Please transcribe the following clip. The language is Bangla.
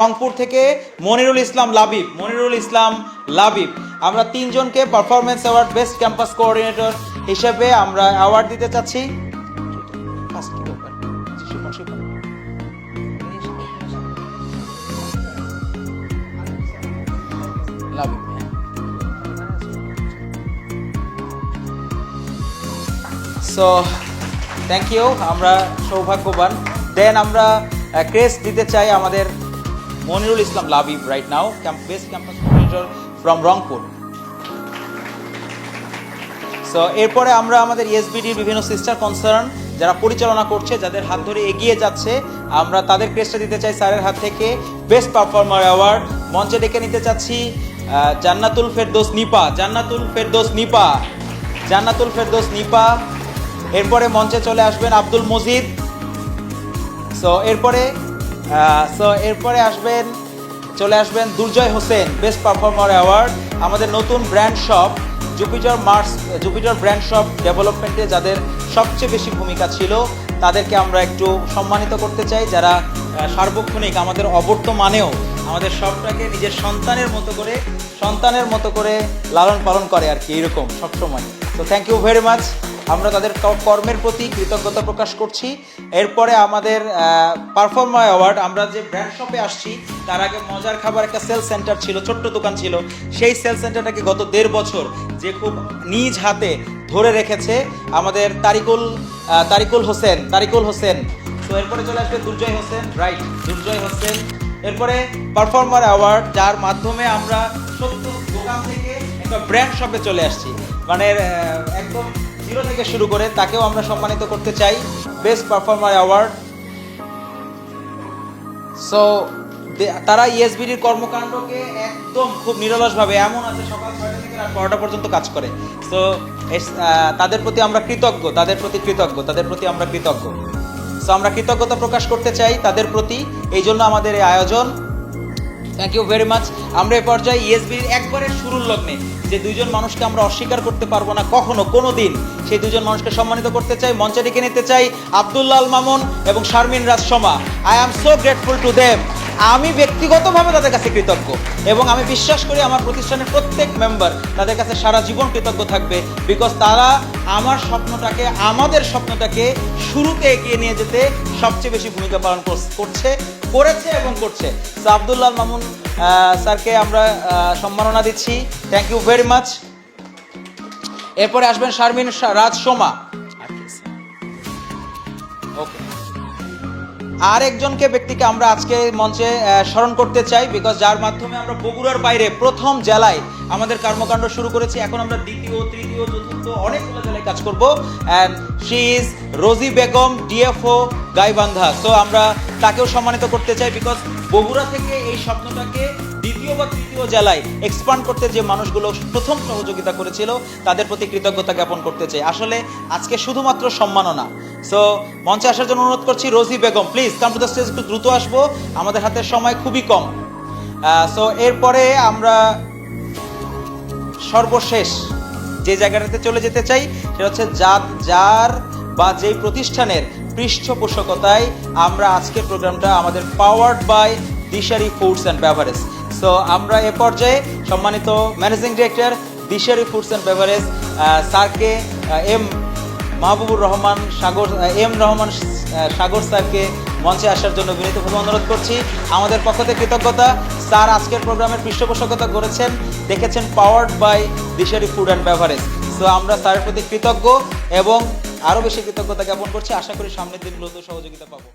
রংপুর থেকে মনিরুল ইসলাম লাবিব, মনিরুল ইসলাম লাবিব আমরা তিনজনকে performance award best campus coordinator হিসেবে আমরা অ্যাওয়ার্ড দিতে চাচ্ছি। সো থ্যাংক ইউ আমরা সৌভাগ্যবান দেন আমরা ক্রেস দিতে চাই আমাদের Monirul Islam Labib right now best campus coordinator from Rangpur so এরপরে আমরা আমাদের এসবিডির বিভিন্ন সিস্টার কনসার্ন যারা পরিচালনা করছে, যাদের হাত ধরে এগিয়ে যাচ্ছে, আমরা তাদের ক্রেসটা দিতে চাই স্যারের হাত থেকে। বেস্ট পারফর্মার অ্যাওয়ার্ড মঞ্চে ডেকে নিতে চাচ্ছি জান্নাতুল ফেরদোস নিপা, জান্নাতুল ফেরদোস নিপা, জান্নাতুল ফেরদোস নিপা। এরপরে মঞ্চে চলে আসবেন আব্দুল মজিদ। সো এরপরে সো এরপরে আসবেন, চলে আসবেন Durjoy Hossain best performer award আমাদের নতুন brand shop Jupiter Mars Jupiter brand shop ডেভেলপমেন্টে যাদের সবচেয়ে বেশি ভূমিকা ছিল, তাদেরকে আমরা একটু সম্মানিত করতে চাই, যারা সার্বক্ষণিক আমাদের অবর্তমানেও আমাদের সবটাকে নিজের সন্তানের মতো করে, সন্তানের মতো করে লালন পালন করে আর কি এরকম সবসময়। তো থ্যাংক ইউ ভেরি মাচ আমরা তাদের কর্মের প্রতি কৃতজ্ঞতা প্রকাশ করছি। এরপরে আমাদের পারফর্মার অ্যাওয়ার্ড আমরা যে ব্র্যান্ড শপে আসছি, তার আগে মজার খাবার একটা সেল সেন্টার ছিল, ছোট্ট দোকান ছিল। সেই সেল সেন্টারটাকে গত দেড় বছর যে খুব নিজ হাতে ধরে রেখেছে আমাদের তারিকুল তারিকুল হোসেন তারিকুল হোসেন। তো এরপরে চলে আসবে দুর্জয় হোসেন রাইট দুর্জয় হোসেন। এরপরে পারফর্মার অ্যাওয়ার্ড যার মাধ্যমে আমরা সত্য দোকান থেকে একটা ব্র্যান্ড শপে চলে আসছি। মানে একদম জিরো থেকে শুরু করে তাকেও আমরা সম্মানিত করতে চাই। বেস্ট পারফর্মার অ্যাওয়ার্ড সো তারা E ইএসবিডির কর্মকাণ্ডকে একদম খুব নিরলসভাবে এমন আছে, সকাল ছয়টা থেকে রাত বারোটা পর্যন্ত কাজ করে। সো তাদের প্রতি আমরা কৃতজ্ঞ, তাদের প্রতি কৃতজ্ঞ, তাদের প্রতি আমরা কৃতজ্ঞ। সো আমরা কৃতজ্ঞতা প্রকাশ করতে চাই তাদের প্রতি, এই জন্য আমাদের এই আয়োজন। থ্যাংক ইউ ভেরি মাচ আমরা এই পর্যায়ে E ইএসবির একবারে শুরুর লগ্নে, যে দুজন মানুষকে আমরা অস্বীকার করতে পারব না কখনো কোনো দিন সেই দুজন মানুষকে সম্মানিত করতে চাই, মঞ্চে ডেকে নিতে চাই আব্দুল্লাল মামুন এবং শারমিন রাজ সমা I am so grateful to them আমি ব্যক্তিগতভাবে তাদের কাছে কৃতজ্ঞ এবং আমি বিশ্বাস করি আমার প্রতিষ্ঠানের প্রত্যেক মেম্বার তাদের কাছে সারা জীবন কৃতজ্ঞ থাকবে বিকজ তারা আমার স্বপ্নটাকে, আমাদের স্বপ্নটাকে শুরুতে এগিয়ে নিয়ে যেতে সবচেয়ে বেশি ভূমিকা পালন কর- করছে, করেছে এবং করছে। তো আবদুল্লাহ মামুন স্যারকে আমরা সম্মাননা দিচ্ছি। থ্যাংক ইউ ভেরি মাচ এরপরে আসবেন শারমিন রাজ সোমা। আর একজনকে ব্যক্তিকে আমরা আজকে মঞ্চে স্মরণ করতে চাই বিকজ যার মাধ্যমে আমরা বগুড়ার বাইরে প্রথম জেলায় আমাদের কর্মকাণ্ড শুরু করেছি। এখন আমরা দ্বিতীয়, তৃতীয়, চতুর্থ, অনেকগুলো জেলায় কাজ করব। And she is Rosy Begum DFO Gaibandha. So আমরা তাকেও সম্মানিত করতে চাই বিকজ বগুড়া থেকে এই স্বপ্নটাকে দ্বিতীয় বা তৃতীয় জেলায় এক্সপান্ড করতে যে মানুষগুলো প্রথম সহযোগিতা করেছিল, তাদের প্রতি কৃতজ্ঞতা জ্ঞাপন করতে চাই। আসলে আজকে শুধুমাত্র সম্মাননা সো মঞ্চে আসার জন্য অনুরোধ করছি, Rosy Begum please come to stage একটু দ্রুত আসব। আমাদের হাতে সময় খুবই কম। সো এরপরে আমরা সর্বশেষ যে জায়গাটাতে চলে যেতে চাই, সেটা হচ্ছে যা যার বা যেই প্রতিষ্ঠানের পৃষ্ঠপোষকতায় আমরা আজকের প্রোগ্রামটা আমাদের powered by Dishari foods and beverage so আমরা এ পর্যায়ে সম্মানিত managing director Dishari foods and beverage স্যারকে এম মাহবুবুর রহমান সাগর এম রহমান সাগর স্যারকে মঞ্চে আসার জন্য বিনীতভাবে অনুরোধ করছি। আমাদের পক্ষ থেকে কৃতজ্ঞতা। স্যার আজকের প্রোগ্রামের পৃষ্ঠপোষকতা করেছেন, দেখেছেন powered by Dishari food and beverage so আমরা স্যারের প্রতি কৃতজ্ঞ এবং আরও বেশি কৃতজ্ঞতা জ্ঞাপন করছি। আশা করি সামনের দিনগুলোতেও সহযোগিতা পাবো।